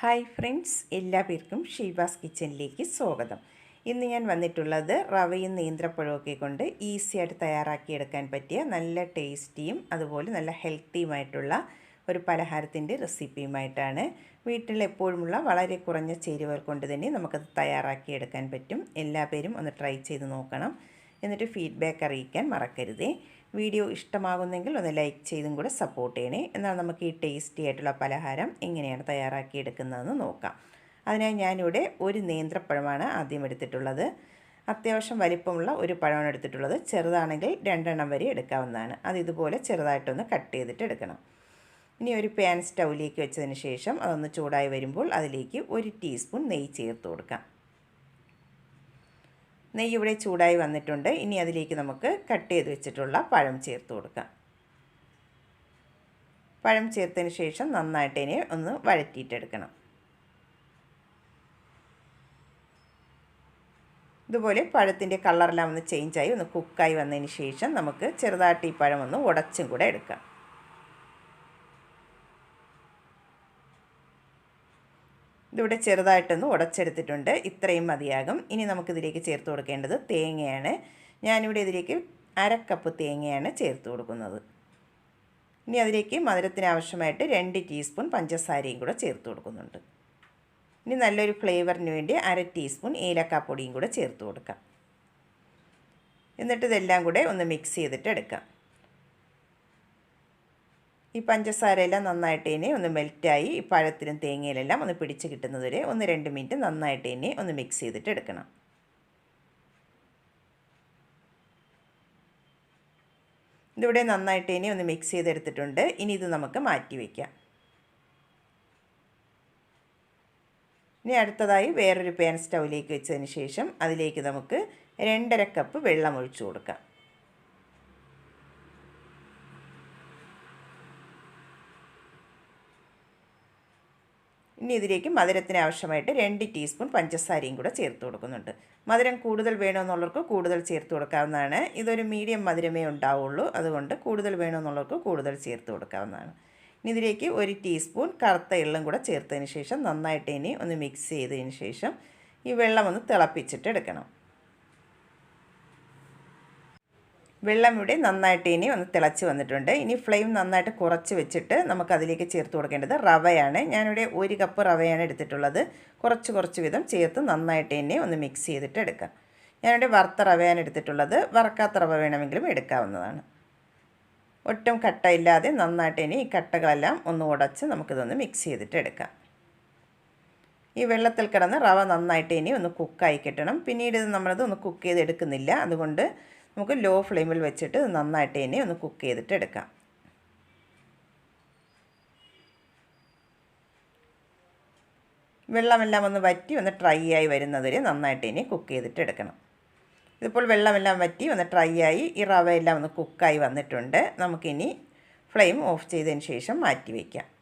Hi friends എല്ലാ പേർക്കും ഷീബാസ് കിച്ചണിലേക്ക് സ്വാഗതം. ഇന്ന് ഞാൻ വന്നിട്ടുള്ളത് റവയും നേന്ത്രപ്പഴമൊക്കെ കൊണ്ട് ഈസി ആയിട്ട് തയ്യാറാക്കിയെടുക്കാൻ പറ്റിയ നല്ല ടേസ്റ്റിയും അതുപോലെ നല്ല ഹെൽത്തിയുമായിട്ടുള്ള ഒരു പലഹാരത്തിന്റെ റെസിപ്പിയുമായിട്ടാണ് വീട്ടിൽ എപ്പോഴുമുള്ള വളരെ കുറഞ്ഞ ചേരുവകൾ കൊണ്ട് തന്നെ നമുക്കത് തയ്യാറാക്കിയെടുക്കാൻ പറ്റും. എല്ലാ പേരും ഒന്ന് ട്രൈ ചെയ്ത് നോക്കണം. എന്നിട്ട് ഫീഡ്ബാക്ക് അറിയിക്കാൻ മറക്കരുതേ. വീഡിയോ ഇഷ്ടമാകുന്നെങ്കിൽ ഒന്ന് ലൈക്ക് ചെയ്തും കൂടെ സപ്പോർട്ട് ചെയ്യണേ. എന്നാൽ നമുക്ക് ഈ ടേസ്റ്റി ആയിട്ടുള്ള പലഹാരം എങ്ങനെയാണ് തയ്യാറാക്കിയെടുക്കുന്നതെന്ന് നോക്കാം. അതിനായി ഞാനിവിടെ ഒരു നേന്ത്രപ്പഴമാണ് ആദ്യം എടുത്തിട്ടുള്ളത്. അത്യാവശ്യം വലിപ്പമുള്ള ഒരു പഴമാണ് എടുത്തിട്ടുള്ളത്. ചെറുതാണെങ്കിൽ രണ്ടെണ്ണം വരെ എടുക്കാവുന്നതാണ്. അത് ഇതുപോലെ ചെറുതായിട്ടൊന്ന് കട്ട് ചെയ്തിട്ട് എടുക്കണം. ഇനി ഒരു പാൻ സ്റ്റൗവിലേക്ക് വെച്ചതിന് ശേഷം അതൊന്ന് ചൂടായി വരുമ്പോൾ അതിലേക്ക് ഒരു ടീസ്പൂൺ നെയ്യ് ചേർത്ത് കൊടുക്കാം. നെയ്യ് ഇവിടെ ചൂടായി വന്നിട്ടുണ്ട്. ഇനി അതിലേക്ക് നമുക്ക് കട്ട് ചെയ്ത് വെച്ചിട്ടുള്ള പഴം ചേർത്ത് കൊടുക്കാം. പഴം ചേർത്തതിന് ശേഷം നന്നായിട്ട് ഇനി ഒന്ന് വഴറ്റിയിട്ടെടുക്കണം. ഇതുപോലെ പഴത്തിന്റെ കളറെല്ലാം ഒന്ന് ചേഞ്ചായി ഒന്ന് കുക്കായി വന്നതിന് ശേഷം നമുക്ക് ചെറുതായിട്ട് ഈ പഴം ഒന്ന് ഉടച്ചും കൂടെ എടുക്കാം. ഇതിവിടെ ചെറുതായിട്ടൊന്ന് ഉടച്ചെടുത്തിട്ടുണ്ട്. ഇത്രയും മതിയാകും. ഇനി നമുക്കിതിലേക്ക് ചേർത്ത് കൊടുക്കേണ്ടത് തേങ്ങയാണ്. ഞാനിവിടെ ഇതിലേക്ക് അരക്കപ്പ് തേങ്ങയാണ് ചേർത്ത് കൊടുക്കുന്നത്. ഇനി അതിലേക്ക് മധുരത്തിന് ആവശ്യമായിട്ട് രണ്ട് ടീസ്പൂൺ പഞ്ചസാരയും കൂടെ ചേർത്ത് കൊടുക്കുന്നുണ്ട്. ഇനി നല്ലൊരു ഫ്ലേവറിന് വേണ്ടി അര ടീസ്പൂൺ ഏലക്കാപ്പൊടിയും കൂടെ ചേർത്ത് കൊടുക്കാം. എന്നിട്ട് ഇതെല്ലാം കൂടെ ഒന്ന് മിക്സ് ചെയ്തിട്ട് എടുക്കാം. ഈ പഞ്ചസാരയെല്ലാം നന്നായിട്ട് ഇനി ഒന്ന് മെൽറ്റായി ഈ പഴത്തിനും തേങ്ങയിലെല്ലാം ഒന്ന് പിടിച്ച് കിട്ടുന്നതുവരെ ഒന്ന് രണ്ട് മിനിറ്റ് നന്നായിട്ട് ഇനി ഒന്ന് മിക്സ് ചെയ്തിട്ട് എടുക്കണം. ഇതിവിടെ നന്നായിട്ട് ഇനി ഒന്ന് മിക്സ് ചെയ്തെടുത്തിട്ടുണ്ട്. ഇനി ഇത് നമുക്ക് മാറ്റി വയ്ക്കാം ഇനി അടുത്തതായി വേറൊരു പാൻ സ്റ്റൗവിലേക്ക് വെച്ചതിന് ശേഷം അതിലേക്ക് നമുക്ക് രണ്ടര കപ്പ് വെള്ളം ഒഴിച്ചു കൊടുക്കാം. ഇനി ഇതിലേക്ക് മധുരത്തിന് ആവശ്യമായിട്ട് രണ്ട് ടീസ്പൂൺ പഞ്ചസാരയും കൂടെ ചേർത്ത് കൊടുക്കുന്നുണ്ട്. മധുരം കൂടുതൽ വേണമെന്നുള്ളവർക്ക് കൂടുതൽ ചേർത്ത് കൊടുക്കാവുന്നതാണ്. ഇതൊരു മീഡിയം മധുരമേ ഉണ്ടാവുള്ളൂ. അതുകൊണ്ട് കൂടുതൽ വേണമെന്നുള്ളവർക്ക് കൂടുതൽ ചേർത്ത് കൊടുക്കാവുന്നതാണ്. ഇനി ഇതിലേക്ക് ഒരു ടീസ്പൂൺ കറുത്ത എള്ളും കൂടെ ചേർത്തതിന് ശേഷം നന്നായിട്ട് ഇനി ഒന്ന് മിക്സ് ചെയ്തതിന് ശേഷം ഈ വെള്ളം ഒന്ന് തിളപ്പിച്ചിട്ട് എടുക്കണം. വെള്ളം ഇവിടെ നന്നായിട്ട് ഇനി ഒന്ന് തിളച്ച് വന്നിട്ടുണ്ട്. ഇനി ഫ്ലെയിം നന്നായിട്ട് കുറച്ച് വെച്ചിട്ട് നമുക്ക് അതിലേക്ക് ചേർത്ത് കൊടുക്കേണ്ടത് റവയാണ്. ഞാനിവിടെ ഒരു കപ്പ് റവയാണ് എടുത്തിട്ടുള്ളത്. കുറച്ച് കുറച്ച് വിധം ചേർത്ത് നന്നായിട്ട് ഇനി ഒന്ന് മിക്സ് ചെയ്തിട്ട് എടുക്കാം. ഞാനിവിടെ വറുത്ത റവയാണ് എടുത്തിട്ടുള്ളത്. വറക്കാത്ത റവ വേണമെങ്കിലും എടുക്കാവുന്നതാണ്. ഒട്ടും കട്ടയില്ലാതെ നന്നായിട്ട് ഇനി ഈ കട്ടകളെല്ലാം ഒന്ന് ഉടച്ച് നമുക്കിതൊന്ന് മിക്സ് ചെയ്തിട്ട് എടുക്കാം. ഈ വെള്ളത്തിൽ കിടന്ന് റവ നന്നായിട്ട് ഇനി ഒന്ന് കുക്കായി കിട്ടണം. പിന്നീട് ഇത് നമ്മളത് ഒന്ന് കുക്ക് ചെയ്ത് എടുക്കുന്നില്ല അതുകൊണ്ട് നമുക്ക് ലോ ഫ്ലെയിമിൽ വെച്ചിട്ട് നന്നായിട്ട് ഇനി ഒന്ന് കുക്ക് ചെയ്തിട്ട് എടുക്കാം. വെള്ളമെല്ലാം ഒന്ന് വറ്റി ഒന്ന് ഡ്രൈ ആയി വരുന്നതുവരെ നന്നായിട്ട് ഇനി കുക്ക് ചെയ്തിട്ട് എടുക്കണം. ഇതിപ്പോൾ വെള്ളമെല്ലാം വറ്റി ഒന്ന് ഡ്രൈ ആയി ഈ റവയെല്ലാം ഒന്ന് കുക്കായി വന്നിട്ടുണ്ട്. നമുക്കിനി ഫ്ലെയിം ഓഫ് ചെയ്തതിന് ശേഷം മാറ്റി വയ്ക്കാം.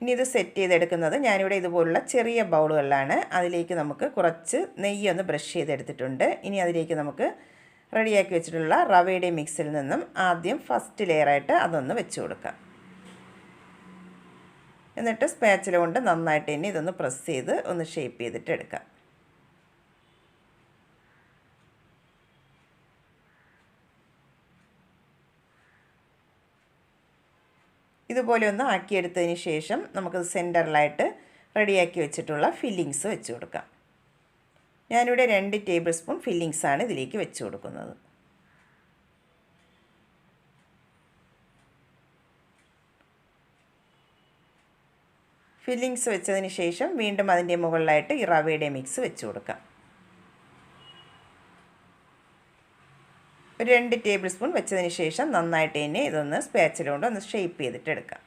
ഇനി ഇത് സെറ്റ് ചെയ്തെടുക്കുന്നത് ഞാനിവിടെ ഇതുപോലുള്ള ചെറിയ ബൗളുകളിലാണ്. അതിലേക്ക് നമുക്ക് കുറച്ച് നെയ്യ് ഒന്ന് ബ്രഷ് ചെയ്തെടുത്തിട്ടുണ്ട്. ഇനി അതിലേക്ക് നമുക്ക് റെഡിയാക്കി വെച്ചിട്ടുള്ള റവയുടെ മിക്സിൽ നിന്നും ആദ്യം ഫസ്റ്റ് ലെയറായിട്ട് അതൊന്ന് വെച്ച് കൊടുക്കാം. എന്നിട്ട് സ്പാച്ചില കൊണ്ട് നന്നായിട്ട് ഇനി ഇതൊന്ന് പ്രസ് ചെയ്ത് ഒന്ന് ഷേപ്പ് ചെയ്തിട്ട് എടുക്കാം. ഇതുപോലെ ഒന്ന് ആക്കിയെടുത്തതിന് ശേഷം നമുക്ക് സെന്ററിലായിട്ട് റെഡിയാക്കി വെച്ചിട്ടുള്ള ഫില്ലിങ്സ് വെച്ച് കൊടുക്കാം. ഞാനിവിടെ രണ്ട് ടേബിൾ സ്പൂൺ ഫില്ലിങ്സാണ് ഇതിലേക്ക് വെച്ച് കൊടുക്കുന്നത്. ഫില്ലിങ്സ് വെച്ചതിന് ശേഷം വീണ്ടും അതിന്റെ മുകളിലായിട്ട് ഈ റവയുടെ മിക്സ് വെച്ച് കൊടുക്കാം. ഒരു രണ്ട് ടേബിൾ സ്പൂൺ വെച്ചതിന് ശേഷം നന്നായിട്ട് തന്നെ ഇതൊന്ന് സ്പാച്ചിലുകൊണ്ട് ഒന്ന് ഷേപ്പ് ചെയ്തിട്ട് എടുക്കാം.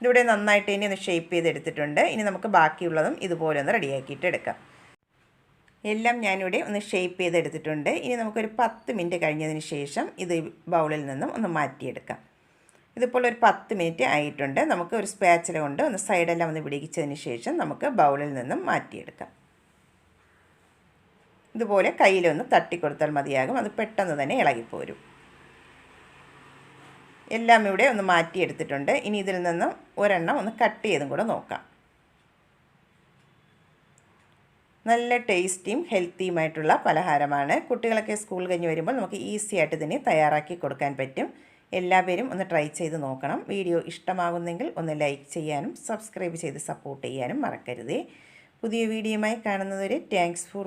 ഇതിവിടെ നന്നായിട്ട് ഇനി ഒന്ന് ഷേപ്പ് ചെയ്തെടുത്തിട്ടുണ്ട്. ഇനി നമുക്ക് ബാക്കിയുള്ളതും ഇതുപോലെ ഒന്ന് റെഡിയാക്കിയിട്ട് എടുക്കാം. എല്ലാം ഞാനിവിടെ ഒന്ന് ഷേപ്പ് ചെയ്തെടുത്തിട്ടുണ്ട്. ഇനി നമുക്കൊരു പത്ത് മിനിറ്റ് കഴിഞ്ഞതിന് ശേഷം ഇത് ബൗളിൽ നിന്നും ഒന്ന് മാറ്റിയെടുക്കാം. ഇതിപ്പോൾ ഒരു പത്ത് മിനിറ്റ് ആയിട്ടുണ്ട്. നമുക്ക് ഒരു സ്പാച്ചില കൊണ്ട് ഒന്ന് സൈഡെല്ലാം ഒന്ന് പിടിച്ചതിന് ശേഷം നമുക്ക് ബൗളിൽ നിന്നും മാറ്റിയെടുക്കാം. ഇതുപോലെ കയ്യിലൊന്ന് തട്ടിക്കൊടുത്താൽ മതിയാകും. അത് പെട്ടെന്ന് തന്നെ ഇളകിപ്പോരും. എല്ലാം ഇവിടെ ഒന്ന് മാറ്റിയെടുത്തിട്ടുണ്ട്. ഇനി ഇതിൽ നിന്നും ഒരെണ്ണം ഒന്ന് കട്ട് ചെയ്തും കൂടെ നോക്കാം. നല്ല ടേസ്റ്റിയും ഹെൽത്തിയുമായിട്ടുള്ള പലഹാരമാണ്. കുട്ടികളൊക്കെ സ്കൂൾ കഴിഞ്ഞ് വരുമ്പോൾ നമുക്ക് ഈസി ആയിട്ട് ഇതിനെ തയ്യാറാക്കി കൊടുക്കാൻ പറ്റും. എല്ലാവരും ഒന്ന് ട്രൈ ചെയ്ത് നോക്കണം. വീഡിയോ ഇഷ്ടമാകുന്നെങ്കിൽ ഒന്ന് ലൈക്ക് ചെയ്യാനും സബ്സ്ക്രൈബ് ചെയ്ത് സപ്പോർട്ട് ചെയ്യാനും മറക്കരുതേ. പുതിയ വീഡിയോയുമായി കാണുന്നതുവരെ താങ്ക്സ് ഫോർ